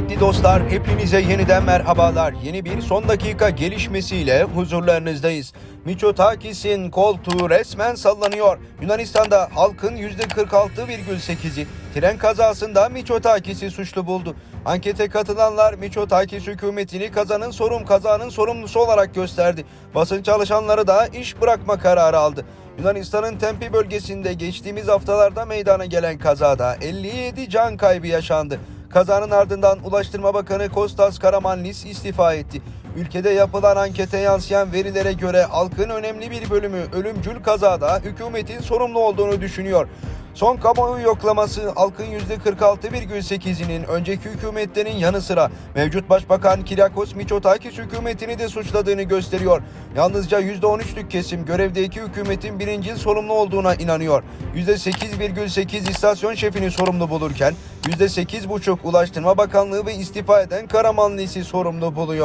Kıymetli dostlar, hepinize yeniden merhabalar. Yeni bir son dakika gelişmesiyle huzurlarınızdayız. Mitsotakis'in koltuğu resmen sallanıyor. Yunanistan'da halkın %46,8'i tren kazasında Mitsotakis'i suçlu buldu. Ankete katılanlar Mitsotakis hükümetini kazanın sorum kazanın sorumlusu olarak gösterdi. Basın çalışanları da iş bırakma kararı aldı. Yunanistan'ın Tempi bölgesinde geçtiğimiz haftalarda meydana gelen kazada 57 can kaybı yaşandı. Kazanın ardından Ulaştırma Bakanı Kostas Karamanlis istifa etti. Ülkede yapılan ankete yansıyan verilere göre halkın önemli bir bölümü ölümcül kazada hükümetin sorumlu olduğunu düşünüyor. Son kamuoyu yoklaması halkın %46,8'inin önceki hükümetlerin yanı sıra mevcut Başbakan Kyriakos Mitsotakis hükümetini de suçladığını gösteriyor. Yalnızca %13'lük kesim görevdeki hükümetin birincil sorumlu olduğuna inanıyor. %8,8 istasyon şefini sorumlu bulurken %8,5 Ulaştırma Bakanlığı ve istifa eden Karamanlı'sı sorumlu buluyor.